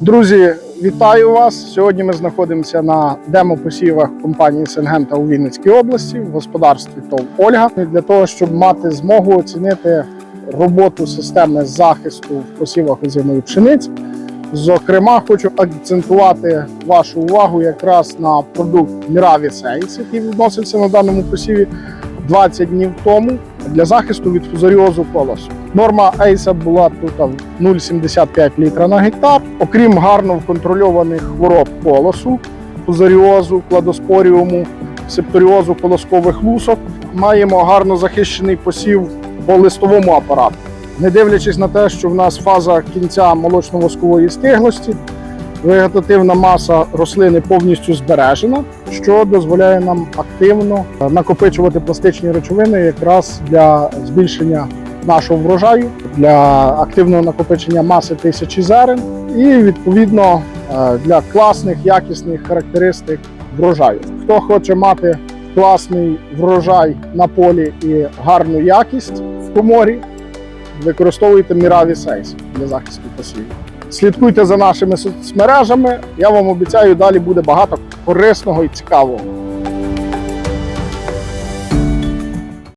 Друзі, вітаю вас! Сьогодні ми знаходимося на демопосівах компанії Сенгента у Вінницькій області в господарстві ТОВ Ольга для того, щоб мати змогу оцінити роботу системи захисту в посівах озимої пшениці. Зокрема, хочу акцентувати вашу увагу якраз на продукт Miravi Сейс, який відносився на даному посіві 20 днів тому для захисту від фузаріозу колосу. Норма ейса була тут 0,75 літра на гектар. Окрім гарно контрольованих хвороб колосу, фузаріозу, кладоспоріуму, септоріозу колоскових лусок, маємо гарно захищений посів по листовому апарату. Не дивлячись на те, що в нас фаза кінця молочно-воскової стиглості, вегетативна маса рослини повністю збережена, що дозволяє нам активно накопичувати пластичні речовини якраз для збільшення нашого врожаю, для активного накопичення маси тисячі зерен і відповідно е, для класних якісних характеристик врожаю. Хто хоче мати класний врожай на полі і гарну якість в коморі, використовуйте Miravi Сейс для захисту посівів. Слідкуйте за нашими соцмережами. Я вам обіцяю, далі буде багато корисного і цікавого.